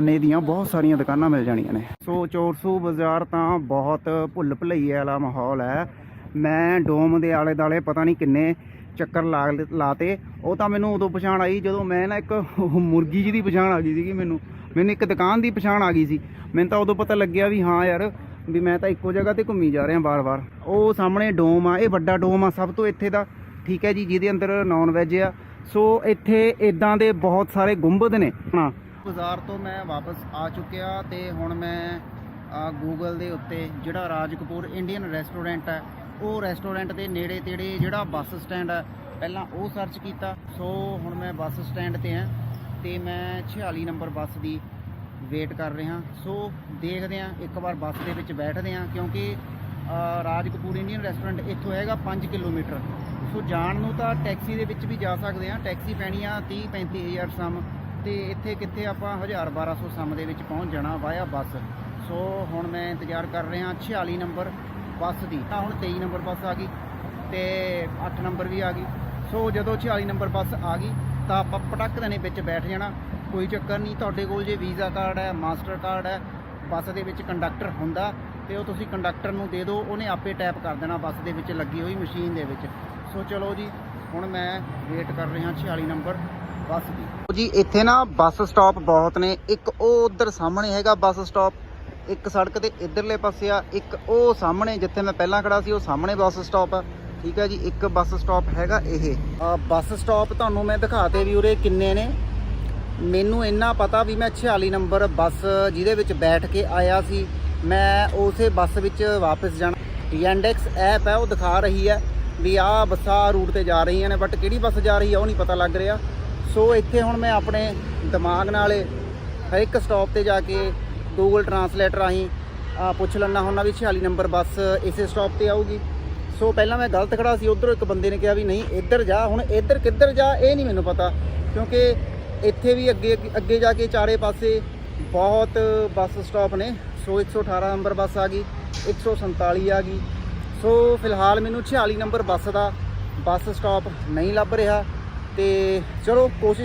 ਨੇ ਦੀਆਂ ਬਹੁਤ ਸਾਰੀਆਂ ਦੁਕਾਨਾਂ ਮਿਲ ਜਾਣੀਆਂ ਨੇ। ਸੋ ਚੋਰਸੂ ਬਾਜ਼ਾਰ ਤਾਂ ਬਹੁਤ ਭੁੱਲ ਭੁਲਈਏ ਵਾਲਾ ਮਾਹੌਲ ਹੈ। ਮੈਂ ਡੋਮ ਦੇ ਆਲੇ ਦਾਲੇ ਪਤਾ ਨਹੀਂ ਕਿੰਨੇ ਚੱਕਰ ਲਾ ਲਾਤੇ। ਉਹ ਤਾਂ ਮੈਨੂੰ ਉਦੋਂ ਪਛਾਣ ਆਈ ਜਦੋਂ ਮੈਂ ਨਾ ਇੱਕ ਮੁਰਗੀ ਜੀ ਦੀ ਪਛਾਣ ਆ ਗਈ ਸੀਗੀ ਮੈਨੂੰ। ਮੈਨੂੰ ਇੱਕ ਦੁਕਾਨ ਦੀ ਪਛਾਣ ਆ ਗਈ ਸੀ। ਮੈਨੂੰ ਤਾਂ ਉਦੋਂ ਪਤਾ ਲੱਗਿਆ ਵੀ ਹਾਂ ਯਾਰ, ਵੀ ਮੈਂ ਤਾਂ ਇੱਕੋ ਜਗ੍ਹਾ ਤੇ ਘੁੰਮੀ ਜਾ ਰਿਹਾ ਬਾਰ-ਬਾਰ ਉਹ ਸਾਹਮਣੇ ਡੋਮ ਆ, ਇਹ ਵੱਡਾ ਡੋਮ ਆ ਸਭ ਤੋਂ ਇੱਥੇ ਦਾ। ਠੀਕ ਹੈ ਜੀ, ਜਿਹਦੇ ਅੰਦਰ ਨਾਨ ਵੈਜ ਆ। ਸੋ ਇੱਥੇ ਇਦਾਂ ਦੇ ਬਹੁਤ ਸਾਰੇ ਗੁੰਬਦ ਨੇ। ਹਾਂ ਬਾਜ਼ਾਰ ਤੋਂ ਮੈਂ ਵਾਪਸ ਆ ਚੁੱਕਿਆ ਤੇ ਹੁਣ ਮੈਂ ਗੂਗਲ ਦੇ ਉੱਤੇ ਜਿਹੜਾ ਰਾਜ ਕਪੂਰ ਇੰਡੀਅਨ ਰੈਸਟੋਰੈਂਟ ਹੈ ਉਹ ਰੈਸਟੋਰੈਂਟ ਦੇ ਨੇੜੇ ਤੇੜੇ ਜਿਹੜਾ ਬੱਸ ਸਟੈਂਡ ਹੈ ਪਹਿਲਾਂ ਉਹ ਸਰਚ ਕੀਤਾ। ਸੋ ਹੁਣ ਮੈਂ ਬੱਸ ਸਟੈਂਡ ਤੇ ਹਾਂ ਤੇ ਮੈਂ 46 ਨੰਬਰ ਬੱਸ ਦੀ ਵੇਟ ਕਰ ਰਿਹਾ। ਸੋ ਦੇਖਦੇ ਹਾਂ ਇੱਕ ਵਾਰ ਬੱਸ ਦੇ ਵਿੱਚ ਬੈਠਦੇ ਹਾਂ ਕਿਉਂਕਿ ਅ, ਰਾਜ ਕਪੂਰ ਇੰਡੀਅਨ ਰੈਸਟੋਰੈਂਟ ਇੱਥੋਂ ਹੈਗਾ 5 ਕਿਲੋਮੀਟਰ। ਸੋ ਜਾਣ ਨੂੰ ਤਾਂ ਟੈਕਸੀ ਦੇ ਵਿੱਚ ਵੀ ਜਾ ਸਕਦੇ ਹਾਂ ਟੈਕਸੀ ਪੈਣੀ ਆ 30 35000 ਸਮ ਤੇ ਇੱਥੇ ਕਿੱਥੇ ਆਪਾਂ 1000 1200 ਸਮ ਦੇ ਵਿੱਚ ਪਹੁੰਚ ਜਾਣਾ ਵਾਇਆ ਬੱਸ। ਸੋ ਹੁਣ ਮੈਂ ਇੰਤਜ਼ਾਰ ਕਰ ਰਿਹਾ 46 ਨੰਬਰ ਬੱਸ ਦੀ। ਤਾਂ ਹੁਣ 23 ਨੰਬਰ ਬੱਸ ਆ ਗਈ ਤੇ 8 ਨੰਬਰ ਵੀ ਆ ਗਈ। ਸੋ ਜਦੋਂ 46 ਨੰਬਰ ਬੱਸ ਆ ਗਈ, ਤਾਂ ਆਪਾਂ ਪਟਕ ਦੇਣੇ ਵਿੱਚ ਬੈਠ ਜਾਣਾ। ਕੋਈ ਚੱਕਰ ਨਹੀਂ, ਤੁਹਾਡੇ ਕੋਲ ਜੇ ਵੀਜ਼ਾ ਕਾਰਡ ਹੈ, ਮਾਸਟਰ ਕਾਰਡ ਹੈ, ਬੱਸ ਦੇ ਵਿੱਚ ਕੰਡਕਟਰ ਹੁੰਦਾ ਤੇ ਉਹ ਤੁਸੀਂ ਕੰਡਕਟਰ ਨੂੰ ਦੇ ਦਿਓ, ਉਹਨੇ ਆਪੇ ਟੈਪ ਕਰ ਦੇਣਾ ਬੱਸ ਦੇ ਵਿੱਚ ਲੱਗੀ ਹੋਈ ਮਸ਼ੀਨ ਦੇ ਵਿੱਚ। ਸੋ ਚਲੋ ਜੀ, ਹੁਣ ਮੈਂ ਵੇਟ ਕਰ ਰਿਹਾ 46 ਨੰਬਰ। ਬੱਸ ਦੀ। ਜੀ, ਇੱਥੇ ਨਾ ਬੱਸ ਸਟਾਪ ਬਹੁਤ ਨੇ। ਇੱਕ ਉਹ ਉਧਰ ਸਾਹਮਣੇ ਹੈਗਾ ਬੱਸ ਸਟਾਪ ਇੱਕ ਸੜਕ 'ਤੇ ਇਧਰਲੇ ਪਾਸੇ ਆ। ਇੱਕ ਉਹ ਸਾਹਮਣੇ, ਜਿੱਥੇ ਮੈਂ ਪਹਿਲਾਂ ਖੜਾ ਸੀ, ਉਹ ਸਾਹਮਣੇ ਬੱਸ ਸਟਾਪ ਆ। ਠੀਕ ਹੈ ਜੀ, ਇੱਕ ਬੱਸ ਸਟਾਪ ਹੈਗਾ ਇਹ। ਆ ਬੱਸ ਸਟਾਪ ਤੁਹਾਨੂੰ ਮੈਂ ਦਿਖਾਤੇ ਵੀ ਉਰੇ ਕਿੰਨੇ ਨੇ। ਮੈਨੂੰ ਇੰਨਾ ਪਤਾ ਵੀ ਮੈਂ 46 ਨੰਬਰ ਬੱਸ ਜਿਹਦੇ ਵਿੱਚ ਬੈਠ ਕੇ ਆਇਆ ਸੀ। ਮੈਂ ਉਸੇ ਬੱਸ ਵਿੱਚ ਵਾਪਸ ਜਾਣਾ। ਯੈਂਡੈਕਸ ਐਪ ਹੈ ਉਹ ਦਿਖਾ ਰਹੀ ਹੈ ਵੀ ਆਹ ਬੱਸਾਂ ਰੂਟ ਤੇ ਜਾ ਰਹੀਆਂ ਨੇ ਬਟ ਕਿਹੜੀ ਬੱਸ ਜਾ ਰਹੀ ਹੈ ਉਹ ਨਹੀਂ ਪਤਾ ਲੱਗ ਰਿਹਾ। ਸੋ ਇੱਥੇ ਹੁਣ ਮੈਂ ਆਪਣੇ ਦਿਮਾਗ ਨਾਲ ਹਰ ਇੱਕ ਸਟਾਪ ਤੇ ਜਾ ਕੇ ਗੂਗਲ ਟਰਾਂਸਲੇਟ ਰਾਹੀਂ ਪੁੱਛ ਲੈਣਾ ਹੁੰਦਾ ਵੀ 46 ਨੰਬਰ ਬੱਸ ਇਸੇ ਸਟਾਪ ਤੇ ਆਊਗੀ। ਸੋ ਪਹਿਲਾਂ ਮੈਂ ਗਲਤ ਖੜਾ ਸੀ, ਉਧਰੋਂ ਇੱਕ ਬੰਦੇ ਨੇ ਕਿਹਾ ਵੀ ਨਹੀਂ, ਇੱਧਰ ਜਾ, ਹੁਣ ਇੱਧਰ ਕਿੱਧਰ ਜਾ, ਇਹ ਨਹੀਂ ਮੈਨੂੰ ਪਤਾ। ਕਿਉਂਕਿ ਇੱਥੇ ਵੀ ਅੱਗੇ ਅੱਗੇ ਜਾ ਕੇ ਚਾਰੇ ਪਾਸੇ ਬਹੁਤ ਬੱਸ ਸਟਾਪ ਨੇ। ਸੋ 118 ਨੰਬਰ ਬੱਸ ਆ ਗਈ 147 ਆ ਗਈ। ਸੋ ਫਿਲਹਾਲ ਮੈਨੂੰ 46 ਨੰਬਰ ਬੱਸ ਦਾ ਬੱਸ ਸਟਾਪ ਨਹੀਂ ਲੱਭ ਰਿਹਾ। ਤੇ ਚਲੋ ਕੋਸ਼ਿਸ਼